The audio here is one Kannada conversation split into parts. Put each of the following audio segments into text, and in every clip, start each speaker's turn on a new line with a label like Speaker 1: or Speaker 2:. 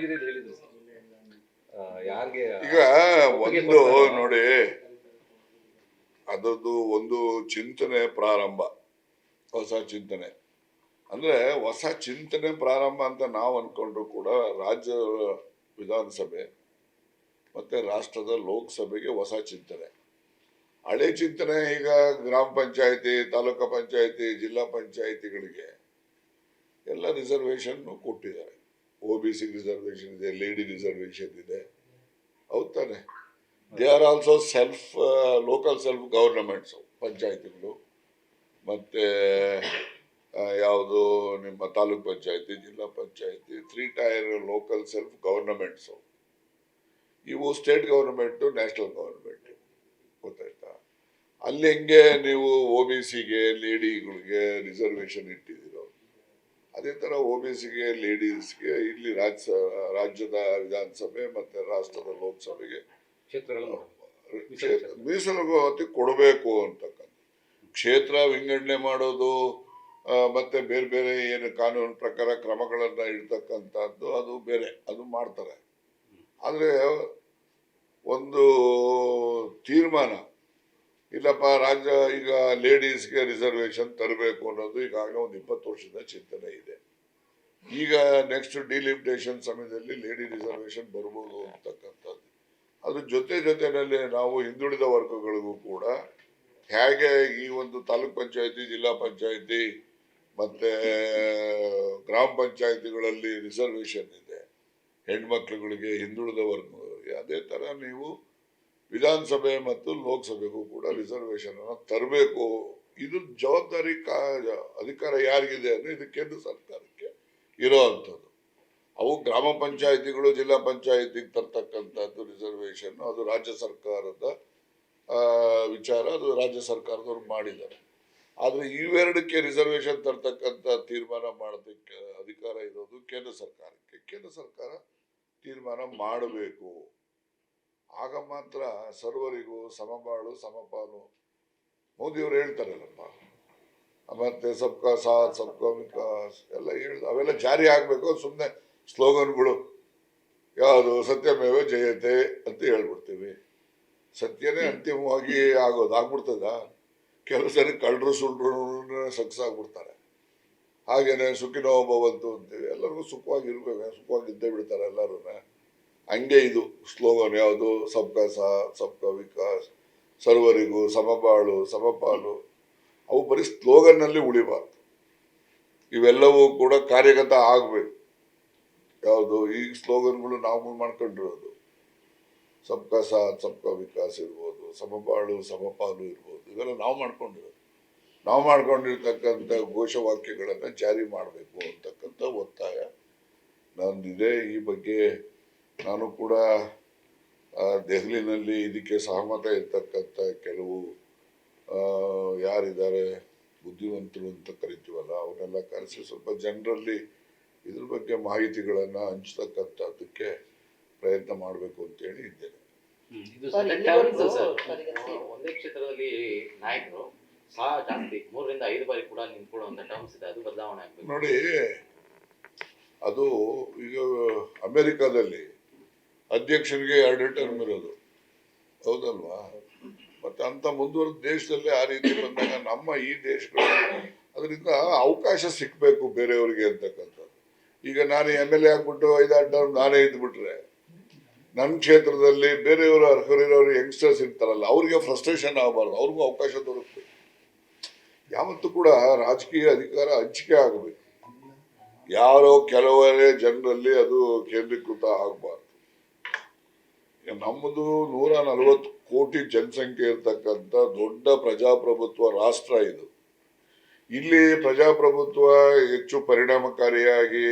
Speaker 1: ಹೇಳಿದ್ರು. ಯಾರಿಗೆ?
Speaker 2: ಈಗ ಒಂದು ನೋಡಿ ಅದರದ್ದು ಒಂದು ಚಿಂತನೆ ಪ್ರಾರಂಭ ಹೊಸ ಚಿಂತನೆ. ಅಂದ್ರೆ ಹೊಸ ಚಿಂತನೆ ಪ್ರಾರಂಭ ಅಂತ ನಾವು ಅನ್ಕೊಂಡ್ರು ಕೂಡ ರಾಜ್ಯ ವಿಧಾನಸಭೆ ಮತ್ತೆ ರಾಷ್ಟ್ರದ ಲೋಕಸಭೆಗೆ ಹೊಸ ಚಿಂತನೆ. ಹಳೆ ಚಿಂತನೆ ಈಗ ಗ್ರಾಮ ಪಂಚಾಯತಿ ತಾಲೂಕು ಪಂಚಾಯತಿ ಜಿಲ್ಲಾ ಪಂಚಾಯತಿಗಳಿಗೆ ಎಲ್ಲ ರಿಸರ್ವೇಶನ್ ಕೊಟ್ಟಿದ್ದಾರೆ. ಒ ಬಿ ಸಿ ರಿಸರ್ವೇಶನ್ ಇದೆ ಲೇಡಿ ರಿಸರ್ವೇಶನ್ ಇದೆ. ಹೌದು ತಾನೆ. They are also self local self governments ಪಂಚಾಯತಿಗಳು. ಮತ್ತು ಯಾವುದು ನಿಮ್ಮ ತಾಲೂಕ್ ಪಂಚಾಯತಿ, ಜಿಲ್ಲಾ ಪಂಚಾಯತಿ three tier local self governments ಇವು ಸ್ಟೇಟ್ ಗೌರ್ಮೆಂಟು ನ್ಯಾಷನಲ್ ಗೌರ್ಮೆಂಟ್ ಗೊತ್ತಾಯ್ತಾ? ಅಲ್ಲಿ ಹೆಂಗೆ ನೀವು ಒ ಬಿ ಸಿಗೆ ಲೇಡಿಗಳಿಗೆ ರಿಸರ್ವೇಶನ್ ಇಟ್ಟಿದ್ದೀರೋ? ಅದೇ ಥರ ಒ ಬಿ ಸಿಗೆ ಲೇಡೀಸ್ಗೆ ಇಲ್ಲಿ ರಾಜ್ಯ ರಾಜ್ಯದ ವಿಧಾನಸಭೆ ಮತ್ತು ರಾಷ್ಟ್ರದ ಲೋಕಸಭೆಗೆ ಮೀಸಲು ಮೀಸಲಾತಿ ಕೊಡಬೇಕು ಅಂತಕ್ಕಂಥ ಕ್ಷೇತ್ರ ವಿಂಗಡಣೆ ಮಾಡೋದು ಮತ್ತೆ ಬೇರೆ ಬೇರೆ ಏನು ಕಾನೂನು ಪ್ರಕಾರ ಕ್ರಮಗಳನ್ನು ಇಡ್ತಕ್ಕಂಥದ್ದು ಅದು ಬೇರೆ ಅದು ಮಾಡ್ತಾರೆ. ಆದರೆ ಒಂದು ತೀರ್ಮಾನ ಇಲ್ಲಪ್ಪ, ರಾಜ್ಯ ಈಗ ಲೇಡೀಸ್ಗೆ ರಿಸರ್ವೇಶನ್ ತರಬೇಕು ಅನ್ನೋದು ಈಗಾಗಲೇ ಒಂದು ಇಪ್ಪತ್ತು ವರ್ಷದ ಚಿಂತನೆ ಇದೆ. ಈಗ ನೆಕ್ಸ್ಟ್ ಡಿಲಿಮಿಟೇಷನ್ ಸಮಯದಲ್ಲಿ ಲೇಡಿ ರಿಸರ್ವೇಶನ್ ಬರ್ಬೋದು ಅಂತಕ್ಕಂಥದ್ದು. ಅದ್ರ ಜೊತೆ ಜೊತೆನಲ್ಲಿ ನಾವು ಹಿಂದುಳಿದ ವರ್ಗಗಳಿಗೂ ಕೂಡ ಹೇಗೆ ಈ ಒಂದು ತಾಲೂಕ್ ಪಂಚಾಯತಿ, ಜಿಲ್ಲಾ ಪಂಚಾಯತಿ ಮತ್ತೆ ಗ್ರಾಮ ಪಂಚಾಯತಿಗಳಲ್ಲಿ ರಿಸರ್ವೇಶನ್ ಇದೆ. ಹೆಣ್ಮಕ್ಳುಗಳಿಗೆ ಹಿಂದುಳಿದ ವರ್ಗ ಅದೇ ಥರ ನೀವು ವಿಧಾನಸಭೆ ಮತ್ತು ಲೋಕಸಭೆಗೂ ಕೂಡ ರಿಸರ್ವೇಶನ್ ಅನ್ನು ತರಬೇಕು. ಇದು ಜವಾಬ್ದಾರಿ ಅಧಿಕಾರ ಯಾರಿಗಿದೆ ಅಂದ್ರೆ ಇದು ಕೇಂದ್ರ ಸರ್ಕಾರಕ್ಕೆ ಇರೋ ಅಂಥದ್ದು. ಅವು ಗ್ರಾಮ ಪಂಚಾಯಿತಿಗಳು, ಜಿಲ್ಲಾ ಪಂಚಾಯಿತಿಗೆ ತರ್ತಕ್ಕಂಥದ್ದು ರಿಸರ್ವೇಶನ್ ಅದು ರಾಜ್ಯ ಸರ್ಕಾರದ ವಿಚಾರ, ಅದು ರಾಜ್ಯ ಸರ್ಕಾರದವ್ರು ಮಾಡಿದ್ದಾರೆ. ಆದರೆ ಇವೆರಡಕ್ಕೆ ರಿಸರ್ವೇಶನ್ ತರ್ತಕ್ಕಂಥ ತೀರ್ಮಾನ ಮಾಡೋದಕ್ಕೆ ಅಧಿಕಾರ ಇರೋದು ಕೇಂದ್ರ ಸರ್ಕಾರಕ್ಕೆ. ಕೇಂದ್ರ ಸರ್ಕಾರ ತೀರ್ಮಾನ ಮಾಡಬೇಕು. ಆಗ ಮಾತ್ರ ಸರ್ವರಿಗೂ ಸಮಬಾಳು ಸಮಪಾಲು. ಮೋದಿಯವರು ಹೇಳ್ತಾರಲ್ಲಪ್ಪ. ಮತ್ತೆ ಸಬ್ಕಾ ಸಾಥ್ ಸಬ್ಕಾ ವಿಕಾಸ್ ಎಲ್ಲ ಹೇಳ ಅವೆಲ್ಲ ಜಾರಿ ಆಗಬೇಕು ಸುಮ್ಮನೆ ಸ್ಲೋಗನ್ಗಳು. ಯಾವುದು? ಸತ್ಯಮೇವ ಜಯತೆ ಅಂತ ಹೇಳ್ಬಿಡ್ತೀವಿ. ಸತ್ಯನೇ ಅಂತಿಮವಾಗಿ ಆಗೋದು. ಆಗ್ಬಿಡ್ತದ? ಕೆಲವು ಸರಿ ಕಳ್ಳರು ಸುಳ್ಳರು ಸಕ್ಸಸ್ ಆಗ್ಬಿಡ್ತಾರೆ. ಹಾಗೇನೆ ಸುಖಿನೋ ಭವಂತು ಅಂತೀವಿ. ಎಲ್ಲರಿಗೂ ಸುಖವಾಗಿರ್ಬೇಕು ಸುಖವಾಗಿದ್ದೇ ಬಿಡ್ತಾರೆ ಎಲ್ಲರೂ ಹಂಗೆ ಇದು ಸ್ಲೋಗನ್ ಯಾವುದು? ಸಬ್ಕಾ ಸಾಥ್ ಸಬ್ಕಾ ವಿಕಾಸ್ ಸರ್ವರಿಗೂ ಸಮಬಾಳು ಸಮಪಾಲು. ಅವು ಬರೀ ಸ್ಲೋಗನ್ನಲ್ಲಿ ಉಳಿಬಾರ್ದು ಇವೆಲ್ಲವೂ ಕೂಡ ಕಾರ್ಯಗತ ಆಗಬೇಕು. ಯಾವುದು? ಈ ಸ್ಲೋಗನ್ಗಳು ನಾವು ಮಾಡ್ಕೊಂಡಿರೋದು. ಸಬ್ಕಾ ಸಾಥ್ ಸಬ್ಕಾ ವಿಕಾಸ್ ಇರ್ಬೋದು ಸಮಬಾಳು ಸಮಪಾಲು ಇರ್ಬೋದು. ಇವೆಲ್ಲ ನಾವು ಮಾಡ್ಕೊಂಡಿರೋದು. ನಾವು ಮಾಡ್ಕೊಂಡಿರ್ತಕ್ಕಂಥ ಘೋಷವಾಕ್ಯಗಳನ್ನು ಜಾರಿ ಮಾಡಬೇಕು ಅಂತಕ್ಕಂಥ ಒತ್ತಾಯ ನಂದಿದೆ. ಈ ಬಗ್ಗೆ ನಾನು ಕೂಡ ದೆಹಲಿನಲ್ಲಿ ಇದಕ್ಕೆ ಸಹಮತ ಇರ್ತಕ್ಕಂಥ ಕೆಲವು ಆ, ಯಾರಿದ್ದಾರೆ ಬುದ್ಧಿವಂತರು ಅಂತ ಕರಿತೀವಲ್ಲ ಅವನ್ನೆಲ್ಲ ಕರೆಸಿ ಸ್ವಲ್ಪ ಜನರಲ್ಲಿ ಇದ್ರ ಬಗ್ಗೆ ಮಾಹಿತಿಗಳನ್ನು ಹಂಚ್ತಕ್ಕಂಥದ್ದಕ್ಕೆ ಪ್ರಯತ್ನ ಮಾಡಬೇಕು ಅಂತೇಳಿ ಇದ್ದೇನೆ.
Speaker 1: ಇದು
Speaker 3: ಸರ್,
Speaker 1: ಸದ್ಯ ಸರ್.
Speaker 3: ಸರ್, ಈಗ ಸಿ-
Speaker 1: ಒಂದೇ ಕ್ಷೇತ್ರದಲ್ಲಿ ನಾಯಕರು ಸಹ ಜಾಸ್ತಿ ಮೂರರಿಂದ ಐದು ಬಾರಿ ಕೂಡ ನಿಂತ್ಕೊಳ್ಳುವಂತ ಟರ್ಮ್ಸ್ ಇದೆ ಅದು ಬದಲಾವಣೆ ಆಗ್ಬೇಕು.
Speaker 2: ನೋಡಿ ಅದು ಈಗ ಅಮೆರಿಕಾದಲ್ಲಿ ಅಧ್ಯಕ್ಷರಿಗೆ ಎರಡು ಟರ್ಮ್ ಇರೋದು. ಹೌದಲ್ವಾ? ಮತ್ತೆ ಅಂತ ಮುಂದುವರೆದ ದೇಶದಲ್ಲಿ ಆ ರೀತಿ ಬಂದಾಗ ನಮ್ಮ ಈ ದೇಶಗಳಲ್ಲಿ ಅದರಿಂದ ಅವಕಾಶ ಸಿಕ್ಬೇಕು ಬೇರೆಯವರಿಗೆ ಅಂತಕ್ಕಂಥದ್ದು. ಈಗ ನಾನು ಎಂ ಎಲ್ ಎ ಆಗ್ಬಿಟ್ಟು ಐದಾರು ಟರ್ಮ್ ನಾನೇ ಇದ್ಬಿಟ್ರೆ ನನ್ನ ಕ್ಷೇತ್ರದಲ್ಲಿ ಬೇರೆಯವರು ಅರ್ಹರಿರೋರು ಯಂಗ್ಸ್ಟರ್ಸ್ ಇರ್ತಾರಲ್ಲ, ಅವ್ರಿಗೆ ಫ್ರಸ್ಟ್ರೇಷನ್ ಆಗಬಾರ್ದು, ಅವ್ರಿಗೂ ಅವಕಾಶ ದೊರಕಬೇಕು. ಯಾವತ್ತೂ ಕೂಡ ರಾಜಕೀಯ ಅಧಿಕಾರ ಹಂಚಿಕೆ ಆಗಬೇಕು. ಯಾರೋ ಕೆಲವರೇ ಜನರಲ್ಲಿ ಅದು ಕೇಂದ್ರೀಕೃತ ಆಗಬಾರ್ದು. ನಮ್ಮದು ನೂರ ನಲವತ್ತು ಕೋಟಿ ಜನಸಂಖ್ಯೆ ಇರತಕ್ಕಂತ ದೊಡ್ಡ ಪ್ರಜಾಪ್ರಭುತ್ವ ರಾಷ್ಟ್ರ ಇದು. ಇಲ್ಲಿ ಪ್ರಜಾಪ್ರಭುತ್ವ ಹೆಚ್ಚು ಪರಿಣಾಮಕಾರಿಯಾಗಿ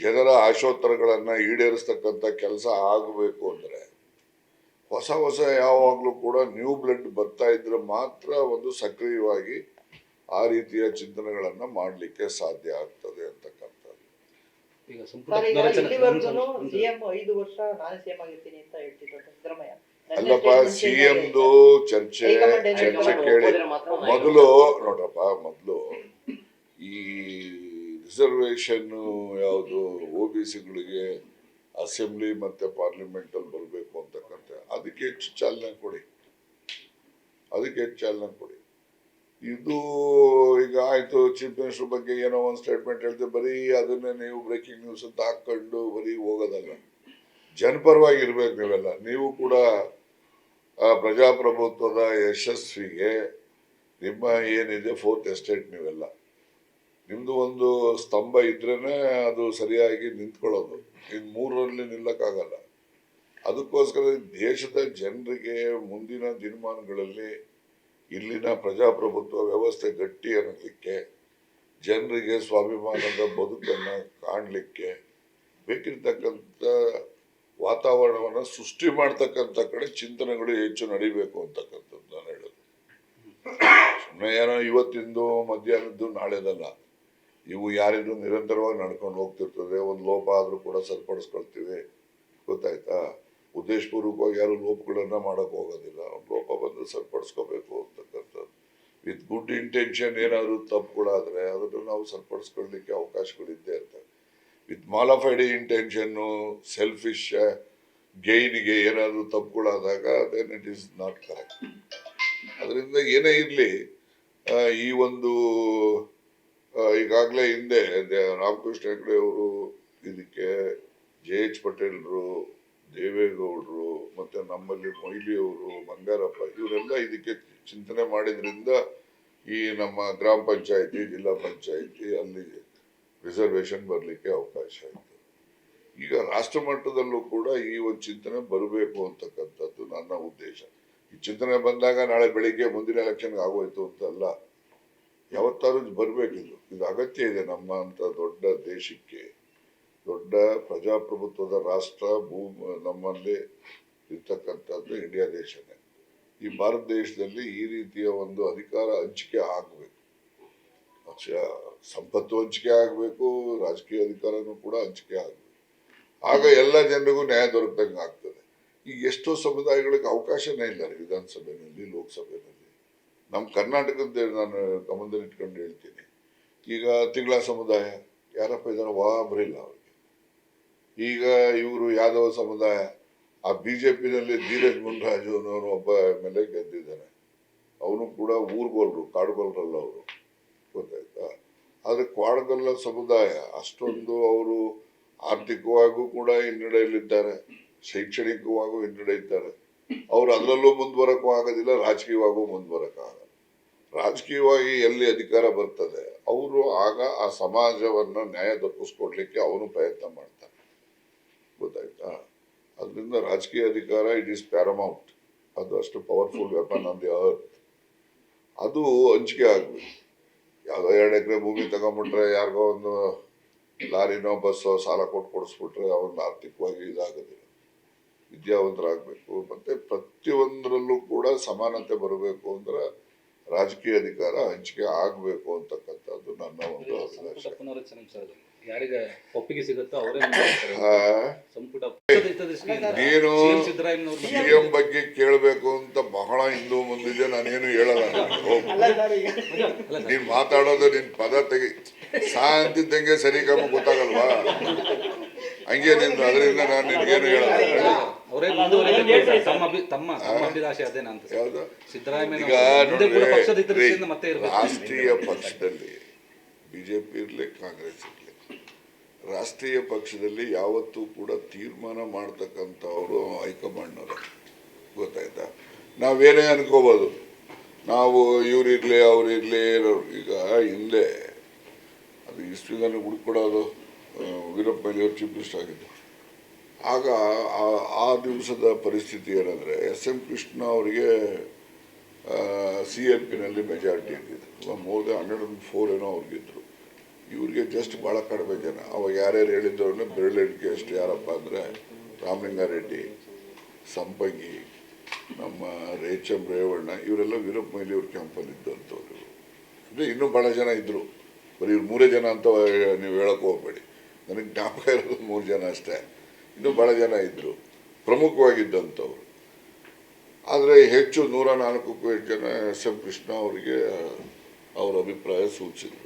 Speaker 2: ಜನರ ಆಶೋತ್ತರಗಳನ್ನು ಈಡೇರಿಸ್ತಕ್ಕಂಥ ಕೆಲಸ ಆಗಬೇಕು ಅಂದರೆ ಹೊಸ ಹೊಸ ಯಾವಾಗಲೂ ಕೂಡ ನ್ಯೂ ಬ್ಲಡ್ ಬರ್ತಾ ಇದ್ರೆ ಮಾತ್ರ ಒಂದು ಸಕ್ರಿಯವಾಗಿ ಆ ರೀತಿಯ ಚಿಂತನೆಗಳನ್ನು ಮಾಡಲಿಕ್ಕೆ ಸಾಧ್ಯ ಆಗ್ತದೆ ಅಂತಕ್ಕಂಥದ್ದು.
Speaker 1: ಈಗ ಸಂಪುಟ
Speaker 3: ಸರ್ ಈಗ
Speaker 1: ಪುನರಚನೆ-
Speaker 3: ಇಲ್ಲಿವರೆಗೂ ಸಿಎಂ ಐದು ವರ್ಷ ನಾನೇ ಸಿಎಂ ಆಗಿರ್ತೀನಿ ಅಂತ ಹೇಳ್ತಿದ್ರು ಸಿದ್ದರಾಮಯ್ಯ. ನನ್ನ
Speaker 2: ಅಲ್ಲಪ್ಪ
Speaker 3: statement
Speaker 2: ಸಿ
Speaker 3: change ಆಗಿದೆ.
Speaker 2: ಎಮ್ದು ಚರ್ಚೆ
Speaker 3: ಹೈಕಮಾಂಡ್ ಏನ್
Speaker 2: ಚರ್ಚೆ
Speaker 3: ಹೈಕಮಾಂಡ್
Speaker 2: ಕೇಳಿ.
Speaker 1: ಒಪ್ಪಿದ್ರೆ ಮಾತ್ರ ನಾವು
Speaker 2: ಮೊದಲು ನೋಡ್ರಪ್ಪ ಮೊದಲು ಈ ರಿಸರ್ವೇಶನ್ ಯಾವುದು ಒ ಬಿ ಸಿಗಳಿಗೆ ಅಸೆಂಬ್ಲಿ ಮತ್ತೆ ಪಾರ್ಲಿಮೆಂಟ್ ಅಲ್ಲಿ ಬರಬೇಕು ಅಂತಕ್ಕಂಥ ಅದಕ್ಕೆ ಹೆಚ್ಚು ಚಾಲನೆ ಕೊಡಿ. ಅದಕ್ಕೆ ಹೆಚ್ಚು ಚಾಲನೆ ಕೊಡಿ. ಇದು ಈಗ ಆಯಿತು ಚೀಫ್ ಮಿನಿಸ್ಟರ್ ಬಗ್ಗೆ ಏನೋ ಒಂದು ಸ್ಟೇಟ್ಮೆಂಟ್ ಹೇಳ್ತೆ ಬರೀ ಅದನ್ನೇ ನೀವು ಬ್ರೇಕಿಂಗ್ ನ್ಯೂಸ್ ಅಂತ ಹಾಕ್ಕೊಂಡು ಬರೀ ಹೋಗೋದಲ್ಲ. ಜನಪರವಾಗಿ ಇರ್ಬೇಕು ನೀವೆಲ್ಲ. ನೀವು ಕೂಡ ಆ ಪ್ರಜಾಪ್ರಭುತ್ವದ ಯಶಸ್ವಿಗೆ ನಿಮ್ಮ ಏನಿದೆ ಫೋರ್ತ್ ಎಸ್ಟೇಟ್ ನೀವೆಲ್ಲ. ನಿಮ್ಮದು ಒಂದು ಸ್ತಂಭ ಇದ್ರೇನೆ ಅದು ಸರಿಯಾಗಿ ನಿಂತ್ಕೊಳ್ಳೋದು. ಈಗ ಮೂರರಲ್ಲಿ ನಿಲ್ಲಕ್ಕಾಗಲ್ಲ. ಅದಕ್ಕೋಸ್ಕರ ದೇಶದ ಜನರಿಗೆ ಮುಂದಿನ ದಿನಮಾನಗಳಲ್ಲಿ ಇಲ್ಲಿನ ಪ್ರಜಾಪ್ರಭುತ್ವ ವ್ಯವಸ್ಥೆ ಗಟ್ಟಿ ಅನ್ನಲಿಕ್ಕೆ, ಜನರಿಗೆ ಸ್ವಾಭಿಮಾನದ ಬದುಕನ್ನು ಕಾಣಲಿಕ್ಕೆ ಬೇಕಿರ್ತಕ್ಕಂಥ ವಾತಾವರಣವನ್ನು ಸೃಷ್ಟಿ ಮಾಡ್ತಕ್ಕಂಥ ಕಡೆ ಚಿಂತನೆಗಳು ಹೆಚ್ಚು ನಡಿಬೇಕು ಅಂತಕ್ಕಂಥದ್ದು ನಾನು ಹೇಳೋದು. ಸುಮ್ಮನೆ ಏನೋ ಇವತ್ತಿಂದು ಮಧ್ಯಾಹ್ನದ್ದು ನಾಳೆದಲ್ಲ. ಇವು ಯಾರಿಗೂ ನಿರಂತರವಾಗಿ ನಡ್ಕೊಂಡು ಹೋಗ್ತಿರ್ತದೆ, ಒಂದು ಲೋಪ ಆದರೂ ಕೂಡ ಸರಿಪಡಿಸ್ಕೊಳ್ತೀವಿ. ಗೊತ್ತಾಯ್ತಾ? ಉದ್ದೇಶಪೂರ್ವಕವಾಗಿ ಯಾರು ಲೋಪಗಳನ್ನ ಮಾಡೋಕೆ ಹೋಗೋದಿಲ್ಲ. ಲೋಪ ಬಂದು ಸರಿಪಡಿಸ್ಕೋಬೇಕು ಅಂತಕ್ಕಂಥದ್ದು. ವಿತ್ ಗುಡ್ ಇಂಟೆನ್ಷನ್ ಏನಾದರೂ ತಪ್ಪುಗಳಾದರೆ ಅದನ್ನು ನಾವು ಸರಿಪಡಿಸ್ಕೊಳ್ಳಿಕ್ಕೆ ಅವಕಾಶಗಳಿದ್ದೇ ಇರ್ತವೆ ವಿತ್ ಮಾಲಫೈಡ್ ಇಂಟೆನ್ಷನ್ನು ಸೆಲ್ಫಿಶ್ ಗೈನಿಗೆ ಏನಾದರೂ ತಪ್ಪುಗಳಾದಾಗ then it is not correct ಅದರಿಂದ ಏನೇ ಇರಲಿ ಈ ಒಂದು ಈಗಾಗಲೇ ಹಿಂದೆ ರಾಮಕೃಷ್ಣ ಹೆಗಡೆ ಅವರು ಇದಕ್ಕೆ ಜೆ ಎಚ್ ಪಟೇಲ್ರು ದೇವೇಗೌಡರು ಮತ್ತು ನಮ್ಮಲ್ಲಿ ಮೊಯ್ಲಿಯವರು, ಬಂಗಾರಪ್ಪ ಇವರೆಲ್ಲ ಇದಕ್ಕೆ ಚಿಂತನೆ ಮಾಡಿದ್ರಿಂದ ಈ ನಮ್ಮ ಗ್ರಾಮ ಪಂಚಾಯತಿ, ಜಿಲ್ಲಾ ಪಂಚಾಯತಿ ಅಲ್ಲಿ ರಿಸರ್ವೇಷನ್ ಬರಲಿಕ್ಕೆ ಅವಕಾಶ ಆಯಿತು. ಈಗ ರಾಷ್ಟ್ರ ಮಟ್ಟದಲ್ಲೂ ಕೂಡ ಈ ಒಂದು ಚಿಂತನೆ ಬರಬೇಕು ಅಂತಕ್ಕಂಥದ್ದು ನನ್ನ ಉದ್ದೇಶ. ಈ ಚಿಂತನೆ ಬಂದಾಗ ನಾಳೆ ಬೆಳಿಗ್ಗೆ ಮುಂದಿನ ಎಲೆಕ್ಷನ್ಗೆ ಆಗೋಯ್ತು ಅಂತಲ್ಲ, ಯಾವತ್ತಾದ್ರೂ ಬರಬೇಕಿದ್ರು ಇದು ಅಗತ್ಯ ಇದೆ ನಮ್ಮ ಅಂತ ದೊಡ್ಡ ದೇಶಕ್ಕೆ. ದೊಡ್ಡ ಪ್ರಜಾಪ್ರಭುತ್ವದ ರಾಷ್ಟ್ರ ಭೂ ನಮ್ಮಲ್ಲಿ ಇರ್ತಕ್ಕಂಥದ್ದು ಇಂಡಿಯಾ ದೇಶನೇ. ಈ ಭಾರತ ದೇಶದಲ್ಲಿ ಈ ರೀತಿಯ ಒಂದು ಅಧಿಕಾರ ಹಂಚಿಕೆ ಆಗಬೇಕು. ಪಕ್ಷ ಸಂಪತ್ತು ಹಂಚಿಕೆ ಆಗಬೇಕು, ರಾಜಕೀಯ ಅಧಿಕಾರನೂ ಕೂಡ ಹಂಚಿಕೆ ಆಗಬೇಕು. ಆಗ ಎಲ್ಲ ಜನರಿಗೂ ನ್ಯಾಯ ದೊರಕದಂಗೆ ಆಗ್ತದೆ. ಈಗ ಎಷ್ಟೋ ಸಮುದಾಯಗಳಿಗೆ ಅವಕಾಶನೇ ಇಲ್ಲ ವಿಧಾನಸಭೆಯಲ್ಲಿ, ಲೋಕಸಭೆಯಲ್ಲಿ. ನಮ್ಮ ಕರ್ನಾಟಕದ ನಾನು ಗಮನದಲ್ಲಿ ಇಟ್ಕೊಂಡು ಹೇಳ್ತೀನಿ. ಈಗ ತಿಂಗಳ ಸಮುದಾಯ, ಯಾರಪ್ಪ ಇದ್ದಾರೆ ಬರಿಲ್ಲ ಅವ್ರಿಗೆ ಈಗ ಇವರು ಯಾದವ ಸಮುದಾಯ, ಆ ಬಿ ಜೆ ಪಿನಲ್ಲಿ ಧೀರಜ್ ಮುನ್ರಾಜು ಅನ್ನೋರು ಒಬ್ಬ ಎಂ ಎಲ್ ಎ ಗೆದ್ದಿದ್ದಾನೆ. ಅವನು ಕೂಡ ಊರ್ಗೋಲ್ರು, ಕಾಡುಗೋಲ್ರಲ್ಲ ಅವರು. ಗೊತ್ತಾಯ್ತಾ? ಆದರೆ ಕ್ವಾಡಗೊಲ್ಲ ಸಮುದಾಯ, ಅಷ್ಟೊಂದು ಅವರು ಆರ್ಥಿಕವಾಗೂ ಕೂಡ ಹಿನ್ನಡೆಯಲ್ಲಿದ್ದಾರೆ, ಶೈಕ್ಷಣಿಕವಾಗೂ ಹಿನ್ನಡೆ ಇದ್ದಾರೆ ಅವ್ರು ಅದರಲ್ಲೂ ಮುಂದುವರಕ್ಕೂ ಆಗೋದಿಲ್ಲ, ರಾಜಕೀಯವಾಗೂ ಮುಂದುವರಕ್ಕಾಗಲ್ಲ ರಾಜಕೀಯವಾಗಿ ಎಲ್ಲಿ ಅಧಿಕಾರ ಬರ್ತದೆ? ಅವರು ಆಗ ಆ ಸಮಾಜವನ್ನು ನ್ಯಾಯ ದೊರಕಿಸ್ಕೊಡ್ಲಿಕ್ಕೆ ಅವನು ಪ್ರಯತ್ನ ಮಾಡ್ತಾನೆ ಗೊತ್ತಾಯ್ತಾ? ಅದರಿಂದ ರಾಜಕೀಯ ಅಧಿಕಾರ ಇಟ್ ಈಸ್ ಪ್ಯಾರಮೌಂಟ್ ಅದು ಅಷ್ಟು powerful weapon on the earth ಅದು ಹಂಚಿಕೆ ಆಗಬೇಕು. ಯಾವುದೋ ಎರಡು ಎಕರೆ ಭೂಮಿ ತಗೊಂಡ್ಬಿಟ್ರೆ ಯಾರಿಗೋ ಒಂದು ಲಾರಿನೋ ಬಸ್ಸೋ ಸಾಲ ಕೊಟ್ಟು ಕೊಡಿಸ್ಬಿಟ್ರೆ ಅವನ್ನ ಆರ್ಥಿಕವಾಗಿ ಇದಾಗೋದಿಲ್ಲ. ವಿದ್ಯಾವಂತರಾಗಬೇಕು. ಮತ್ತೆ ಪ್ರತಿಯೊಂದರಲ್ಲೂ ಕೂಡ ಸಮಾನತೆ ಬರಬೇಕು ಅಂದ್ರೆ ರಾಜಕೀಯ ಅಧಿಕಾರ ಹಂಚಿಕೆ ಆಗಬೇಕು ಅಂತಕ್ಕಂಥದ್ದು ನನ್ನ ಒಂದು ಅಭಿಲಾಷೆ.
Speaker 4: ಯಾರಿಗೆ ಒಪ್ಪಿಗೆ ಸಿಗುತ್ತೋ ಅವರೇ ಸಂಪುಟ
Speaker 2: ನೀನು
Speaker 4: CM ಸಿದ್ದರಾಮಯ್ಯನವ್ರ
Speaker 2: ಸಿ ಎಂ ಬಗ್ಗೆ ಕೇಳಬೇಕು ಅಂತ ಬಹಳ ಹಿಂದೂ ಮುಂದಿದೆ ನಾನೇನು ಹೇಳಲ್ಲ.
Speaker 3: ಅಲ್ಲ ಸರ್ ಈಗ
Speaker 2: ನೀನ್ ಮಾತಾಡೋದು ನಿನ್ ಪದ ತೆಗಿ. ಸಾ ಅಂತಿದ್ದಂಗೆ ಸರಿ ಕಮ್ಮ ಗೊತ್ತಾಗಲ್ವಾ? ಹಂಗೆ ನಿನ್ ಅದರಿಂದ ನಾನು ನಿನ್ಗೇನು ಹೇಳಲ್ಲ.
Speaker 4: ಸಿದ್ದರಾಮಯ್ಯ
Speaker 2: ರಾಷ್ಟ್ರೀಯ ಪಕ್ಷದಲ್ಲಿ ಬಿಜೆಪಿ ಇರ್ಲಿ ಕಾಂಗ್ರೆಸ್ ಇರಲಿ. ರಾಷ್ಟ್ರೀಯ ಪಕ್ಷದಲ್ಲಿ ಯಾವತ್ತೂ ಕೂಡ ತೀರ್ಮಾನ ಮಾಡ್ತಕ್ಕಂಥವರು ಹೈಕಮಾಂಡ್ನವರು. ಗೊತ್ತಾಯ್ತಾ? ನಾವೇನೇ ಅನ್ಕೋಬೋದು. ನಾವು ಇವರಿರಲಿ ಅವರಿರಲಿ ಈಗ ಹಿಂದೆ ಅದು ಇಷ್ಟು ಹುಡ್ಕೊಡೋದು ವೀರಪ್ಪ ಮೊಯ್ಲಿಯವರು ಚೀಫ್ ಮಿನಿಸ್ಟರ್ ಆಗಿದ್ದು. ಆಗ ಆ- ಆ ದಿವಸದ ಪರಿಸ್ಥಿತಿ ಏನಂದರೆ ಎಸ್ ಎಂ ಕೃಷ್ಣ ಅವರಿಗೆ ಸಿ ಎಲ್ ಪಿನಲ್ಲಿ ಮೆಜಾರಿಟಿ ಇದ್ದಿದ್ದು. More than hundred and four ಏನೋ ಅವ್ರಿಗಿದ್ರು. ಇವ್ರಿಗೆ ಜಸ್ಟ್ ಭಾಳ ಕಡಿಮೆ ಜನ. ಅವಾಗ ಯಾರ್ಯಾರು ಹೇಳಿದ್ದವ್ರನ್ನ ಬೆರಳೆಣಿಕೆ ಅಷ್ಟು. ಯಾರಪ್ಪ ಅಂದರೆ ರಾಮಲಿಂಗಾರೆಡ್ಡಿ, ಸಂಪಂಗಿ, ನಮ್ಮ ರೇಚಮ್ ರೇವಣ್ಣ, ಇವರೆಲ್ಲ ವೀರಪ್ಪ ಮೊಯ್ಲಿ ಅವ್ರ ಕ್ಯಾಂಪಲ್ಲಿ ಇದ್ದಂಥವ್ರು ಅಂದರೆ ಇನ್ನೂ ಭಾಳ ಜನ ಇದ್ದರು ಬರೀ ಇವ್ರು ಮೂರೇ ಜನ ಅಂತ ನೀವು ಹೇಳೋಕೆ ಹೋಗ್ಬೇಡಿ. ನನಗೆ ಜ್ಞಾಪಕ ಇರೋದು ಮೂರು ಜನ ಅಷ್ಟೇ. ಇನ್ನೂ ಭಾಳ ಜನ ಇದ್ದರು ಪ್ರಮುಖವಾಗಿದ್ದಂಥವ್ರು. ಆದರೆ ಹೆಚ್ಚು ನೂರ ನಾಲ್ಕಕ್ಕೂ ಹೆಚ್ಚು ಜನ ಎಸ್ ಎಂ ಕೃಷ್ಣ ಅವರಿಗೆ ಅವರ ಅಭಿಪ್ರಾಯ ಸೂಚಿಸಿದರು.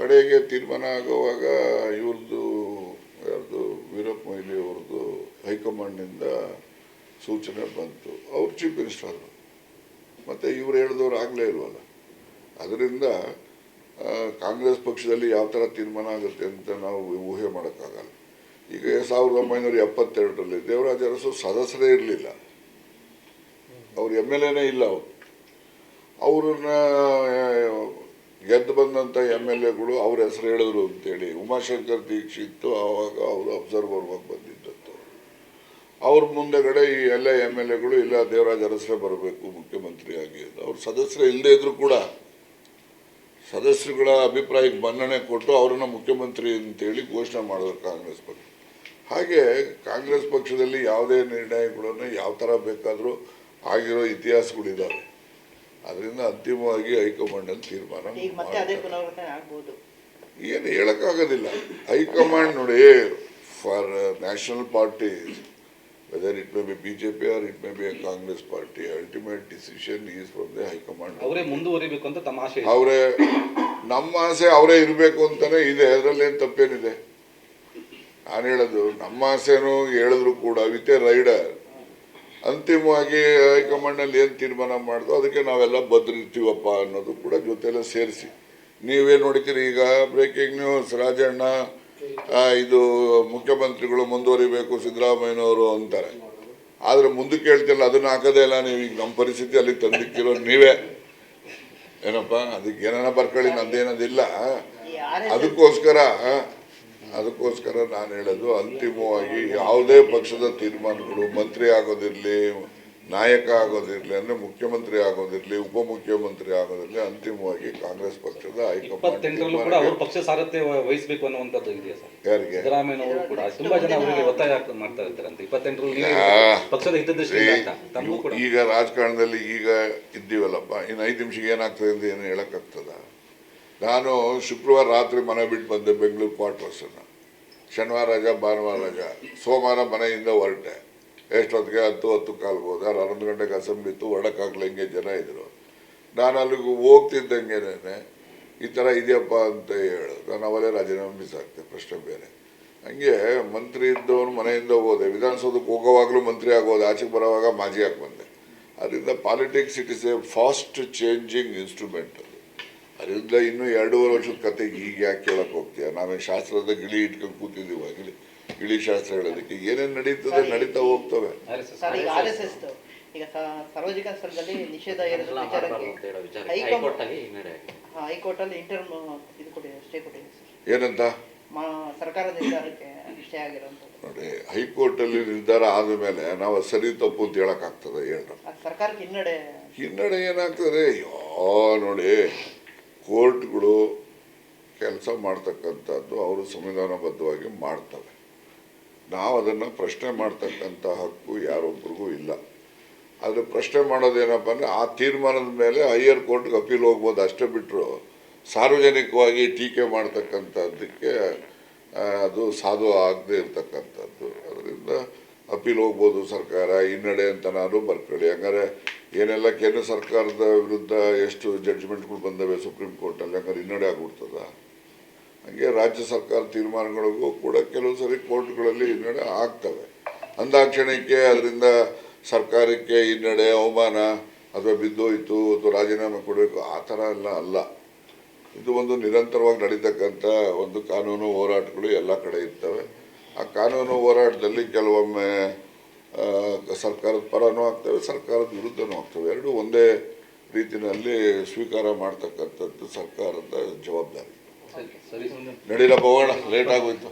Speaker 2: ಕಡೆಗೆ ತೀರ್ಮಾನ ಆಗುವಾಗ ಇವ್ರದ್ದು ಯಾರ್ದು, ವೀರಪ್ಪ ಮೊಯ್ಲಿ ಅವ್ರದ್ದು ಹೈಕಮಾಂಡ್ನಿಂದ ಸೂಚನೆ ಬಂತು. ಅವ್ರು ಚೀಫ್ ಮಿನಿಸ್ಟರ್ ಮತ್ತು ಇವ್ರು ಹೇಳಿದವ್ರು ಆಗಲೇ ಇಲ್ವಲ್ಲ? ಅದರಿಂದ ಕಾಂಗ್ರೆಸ್ ಪಕ್ಷದಲ್ಲಿ ಯಾವ ಥರ ತೀರ್ಮಾನ ಆಗುತ್ತೆ ಅಂತ ನಾವು ಊಹೆ ಮಾಡೋಕ್ಕಾಗಲ್ಲ. ಈಗ ಸಾವಿರದ ಒಂಬೈನೂರ ಎಪ್ಪತ್ತೆರಡರಲ್ಲಿ ದೇವರಾಜ ಅರಸು ಸದಸ್ಯರೇ ಇರಲಿಲ್ಲ. ಅವ್ರು ಎಂ ಎಲ್ ಎನೇ ಇಲ್ಲ ಅವ್ರು. ಅವ್ರನ್ನ ಗೆದ್ದು ಬಂದಂಥ ಎಂ ಎಲ್ ಎಗಳು ಅವ್ರ ಹೆಸರು ಹೇಳಿದ್ರು ಅಂತೇಳಿ. ಉಮಾಶಂಕರ್ ದೀಕ್ಷಿತ್ ಆವಾಗ ಅವರು ಅಬ್ಸರ್ವರ್ ಆಗಿ ಬಂದಿದ್ದದ್ದು. ಅವ್ರ ಮುಂದೆಗಡೆ ಈ ಎಲ್ಲ ಎಂ ಎಲ್ ಎಗಳು ಇಲ್ಲ, ದೇವರಾಜ ಅರಸರೇ ಬರಬೇಕು ಮುಖ್ಯಮಂತ್ರಿಯಾಗಿ. ಅವ್ರು ಸದಸ್ಯರೇ ಇಲ್ಲದೇ ಇದ್ರು ಕೂಡ ಸದಸ್ಯರುಗಳ ಅಭಿಪ್ರಾಯಕ್ಕೆ ಮನ್ನಣೆ ಕೊಟ್ಟು ಅವರನ್ನು ಮುಖ್ಯಮಂತ್ರಿ ಅಂತೇಳಿ ಘೋಷಣೆ ಮಾಡಿದ್ರು ಕಾಂಗ್ರೆಸ್ ಪಕ್ಷ. ಹಾಗೆ ಕಾಂಗ್ರೆಸ್ ಪಕ್ಷದಲ್ಲಿ ಯಾವುದೇ ನಿರ್ಣಯಗಳನ್ನು ಯಾವ ಥರ ಬೇಕಾದರೂ ಆಗಿರೋ ಇತಿಹಾಸಗಳಿದ್ದಾವೆ. ಅದರಿಂದ ಅಂತಿಮವಾಗಿ ಹೈಕಮಾಂಡಲ್ಲಿ ತೀರ್ಮಾನ
Speaker 3: ಅದೇ ಪುನರಾವರ್ತನೆ ಆಗ್ಬೋದು.
Speaker 2: ಏನು ಹೇಳಕ್ಕಾಗೋದಿಲ್ಲ. ಹೈಕಮಾಂಡ್ ನೋಡಿ for national party whether it may be B J P or it may be Congress party ultimate decision is from the high command.
Speaker 4: ಅವರೇ ಮುಂದುವರಿಬೇಕು ಅಂತ ತಮ್ಮ
Speaker 2: ಅವರೇ ನಮ್ಮ ಆಸೆ ಅವರೇ ಇರಬೇಕು ಅಂತಾನೆ ಇದೆ. ಅದರಲ್ಲೇನು ತಪ್ಪೇನಿದೆ? ನಾನು ಹೇಳೋದು ನಮ್ಮ ಆಸೆನೂ ಹೇಳಿದ್ರು ಕೂಡ ವಿತ್ ಎ ರೈಡರ್ ಅಂತಿಮವಾಗಿ ಹೈಕಮಾಂಡಲ್ಲಿ ಏನು ತೀರ್ಮಾನ ಮಾಡಿದ್ರು ಅದಕ್ಕೆ ನಾವೆಲ್ಲ ಬದ್ರಿರ್ತೀವಪ್ಪ ಅನ್ನೋದು ಕೂಡ ಜೊತೆಲ್ಲ ಸೇರಿಸಿ. ನೀವೇನು ನೋಡ್ತೀರಿ ಈಗ ಬ್ರೇಕಿಂಗ್ ನ್ಯೂಸ್ ರಾಜಣ್ಣ ಇದು ಮುಖ್ಯಮಂತ್ರಿಗಳು ಮುಂದುವರಿಬೇಕು ಸಿದ್ದರಾಮಯ್ಯನವರು ಅಂತಾರೆ. ಆದರೆ ಮುಂದಕ್ಕೆ ಹೇಳ್ತಿಲ್ಲ, ಅದನ್ನ ಹಾಕೋದೇ ಇಲ್ಲ, ನೀವು ಈಗ ನಮ್ಮ ಪರಿಸ್ಥಿತಿ ಅಲ್ಲಿ ತಂದಿಕ್ಕಿರೋ ನೀವೇ. ಏನಪ್ಪ, ಅದಕ್ಕೆ ಏನಾರ ಬರ್ಕೊಳ್ಳಿ, ನಂದೇನದಿಲ್ಲ. ಅದಕ್ಕೋಸ್ಕರ ಅದಕ್ಕೋಸ್ಕರ ನಾನು ಹೇಳೋದು ಅಂತಿಮವಾಗಿ ಯಾವುದೇ ಪಕ್ಷದ ತೀರ್ಮಾನಗಳು ಮಂತ್ರಿ ಆಗೋದಿರಲಿ ನಾಯಕ ಆಗೋದಿರಲಿ ಅಂದ್ರೆ ಮುಖ್ಯಮಂತ್ರಿ ಆಗೋದಿರಲಿ ಉಪಮುಖ್ಯಮಂತ್ರಿ ಆಗೋದಿರಲಿ ಅಂತಿಮವಾಗಿ ಕಾಂಗ್ರೆಸ್ ಪಕ್ಷದ ಹೈಕಮಾಂಡ್ ಈಗ ರಾಜಕಾರಣದಲ್ಲಿ ಈಗ ಇದ್ದೀವಲ್ಲಪ್ಪ. ಇನ್ನು ಐದು ನಿಮಿಷಕ್ಕೆ ಏನಾಗ್ತದೆ ಅಂತ ಏನು ಹೇಳಕ್ಕಾಗ್ತದ? ನಾನು ಶುಕ್ರವಾರ ರಾತ್ರಿ ಮನೆ ಬಿಟ್ಟು ಬಂದೆ, ಬೆಂಗಳೂರು ಕ್ವಾರ್ಟರ್ಸನ್ನು ಶನಿವಾರ ರಜಾ, ಭಾನುವಾರ ರಜಾ. ಸೋಮವಾರ ಮನೆಯಿಂದ ಹೊರಟೆ. ಎಷ್ಟೊತ್ತಿಗೆ? ಹತ್ತು ಹತ್ತು ಕಾಲ್ಗೆ ಹೋದೆ ಹನ್ನೊಂದು ಗಂಟೆಗೆ ಅಸೆಂಬ್ಲಿ ಇತ್ತು. ಹಿಂಗೆ ಜನ ಇದ್ದರು ನಾನು ಅಲ್ಲಿಗೆ ಹೋಗ್ತಿದ್ದಂಗೆನೇ ಈ ಥರ ಇದೆಯಪ್ಪ ಅಂತ ಹೇಳು ನಾನು ಅವಲೇ ರಾಜೀನಾಮೆ ಬಿಸಾಕ್ತೆ ಪ್ರಶ್ನೆ ಬೇರೆ. ಹಂಗೆ ಮಂತ್ರಿ ಇದ್ದವನು ಮನೆಯಿಂದ ಹೋದೆ. ವಿಧಾನಸೌಧಕ್ಕೆ ಹೋಗೋವಾಗಲೂ ಮಂತ್ರಿ ಆಗೋದೆ. ಆಚೆಗೆ ಬರೋವಾಗ ಮಾಜಿ ಆಗಿ ಬಂದೆ. ಅದರಿಂದ politics it is a fast changing instrument ಅದರಿಂದ ಇನ್ನೂ ಎರಡೂವರೆ ವರ್ಷದ ಕತೆ ಈಗ ಯಾಕೆ ಕೇಳಕ್ಕೆ ಹೋಗ್ತೀಯ? ನಾವೇನು ಶಾಸ್ತ್ರದ ಗಿಳಿ ಇಟ್ಕೊಂಡು ಕೂತಿದ್ದೀವಿ ಗಿಳಿ ಗಿಳಿ ಶಾಸ್ತ್ರ ಹೇಳೋದಕ್ಕೆ ಏನೇನು ನಡೀತದೆ ನಡೀತಾ ಹೋಗ್ತವೆ.
Speaker 3: ಈಗ ಸಾರ್ವಜನಿಕ ಸ್ಥಳದಲ್ಲಿ ನಿಷೇಧ
Speaker 1: ಹೈಕೋರ್ಟ್ ಅಲ್ಲಿ
Speaker 3: ಹೈಕೋರ್ಟ್ ಅಲ್ಲಿ ಇಂಟರ್ಮ್ ಇದು ಕೊಟ್ಟಿದೆ ಸ್ಟೇ ಕೊಟ್ಟಿದೆ ಸರ್.
Speaker 2: ಏನಂತ?
Speaker 3: ಮಾ ಸರ್ಕಾರದ ನಿರ್ಧಾರಕ್ಕೆ ಸ್ಟೇ
Speaker 2: ನೋಡಿ ಹೈಕೋರ್ಟಲ್ಲಿ ನಿರ್ಧಾರ ಆದ ಮೇಲೆ ನಾವು ಸರಿ ತಪ್ಪು ಅಂತ ಹೇಳಕ್
Speaker 3: ಆಗ್ತದೆ ಸರ್ಕಾರಕ್ಕೆ ಹಿನ್ನಡೆ.
Speaker 2: ಹಿನ್ನಡೆ ಏನಾಗ್ತದೆ? ಅಯ್ಯೋ ನೋಡಿ ಕೋರ್ಟ್ಗಳು ಕೆಲಸ ಮಾಡ್ತಕ್ಕಂಥದ್ದು ಅವರು ಸಂವಿಧಾನಬದ್ಧವಾಗಿ ಮಾಡ್ತವೆ. ನಾವು ಅದನ್ನು ಪ್ರಶ್ನೆ ಮಾಡ್ತಕ್ಕಂಥ ಹಕ್ಕು ಯಾರೊಬ್ಬರಿಗೂ ಇಲ್ಲ. ಆದರೆ ಪ್ರಶ್ನೆ ಮಾಡೋದೇನಪ್ಪ ಅಂದರೆ ಆ ತೀರ್ಮಾನದ ಮೇಲೆ ಹೈಯರ್ ಕೋರ್ಟ್ಗೆ ಅಪೀಲ್ ಹೋಗ್ಬೋದು. ಅಷ್ಟೇ ಬಿಟ್ಟರು ಸಾರ್ವಜನಿಕವಾಗಿ ಟೀಕೆ ಮಾಡ್ತಕ್ಕಂಥದ್ದಕ್ಕೆ ಅದು ಸಾಧು ಆಗದೆ ಇರ್ತಕ್ಕಂಥದ್ದು. ಅದರಿಂದ ಅಪೀಲ್ ಹೋಗ್ಬೋದು ಸರ್ಕಾರ, ಹಿನ್ನಡೆ ಅಂತ ನಾನು ಬರ್ಕೊಳ್ಳಿ. ಹಂಗಾರೆ ಏನೆಲ್ಲ ಕೇಂದ್ರ ಸರ್ಕಾರದ ವಿರುದ್ಧ ಎಷ್ಟು ಜಡ್ಜ್ಮೆಂಟ್ಗಳು ಬಂದವೆ ಸುಪ್ರೀಂ ಕೋರ್ಟಲ್ಲಿ ಯಾಕಂದ್ರೆ ಹಿನ್ನಡೆ ಆಗ್ಬಿಡ್ತದ? ಹಾಗೆ ರಾಜ್ಯ ಸರ್ಕಾರ ತೀರ್ಮಾನಗಳಿಗೂ ಕೂಡ ಕೆಲವು ಸರಿ ಕೋರ್ಟ್ಗಳಲ್ಲಿ ಹಿನ್ನಡೆ ಆಗ್ತವೆ. ಅಂದಾಕ್ಷಣಕ್ಕೆ ಅದರಿಂದ ಸರ್ಕಾರಕ್ಕೆ ಹಿನ್ನಡೆ, ಅವಮಾನ ಅಥವಾ ಬಿದ್ದೋಯಿತು ಅಥವಾ ರಾಜೀನಾಮೆ ಕೊಡಬೇಕು ಆ ಥರ ಎಲ್ಲ ಅಲ್ಲ. ಇದು ಒಂದು ನಿರಂತರವಾಗಿ ನಡೀತಕ್ಕಂಥ ಒಂದು ಕಾನೂನು ಹೋರಾಟಗಳು ಎಲ್ಲ ಕಡೆ ಇರ್ತವೆ. ಆ ಕಾನೂನು ಹೋರಾಟದಲ್ಲಿ ಕೆಲವೊಮ್ಮೆ ಸರ್ಕಾರದ ಪರನೂ ಆಗ್ತವೆ ಸರ್ಕಾರದ ವಿರುದ್ಧನೂ ಆಗ್ತವೆ. ಎರಡೂ ಒಂದೇ ರೀತಿಯಲ್ಲಿ ಸ್ವೀಕಾರ ಮಾಡ್ತಕ್ಕಂಥದ್ದು ಸರ್ಕಾರದ ಜವಾಬ್ದಾರಿ.
Speaker 4: ಸರಿ ಸರಿ.
Speaker 2: ನಡೀರಪ್ಪ ಹೋಗೋಣ ಲೇಟ್ ಆಗೋಯ್ತು.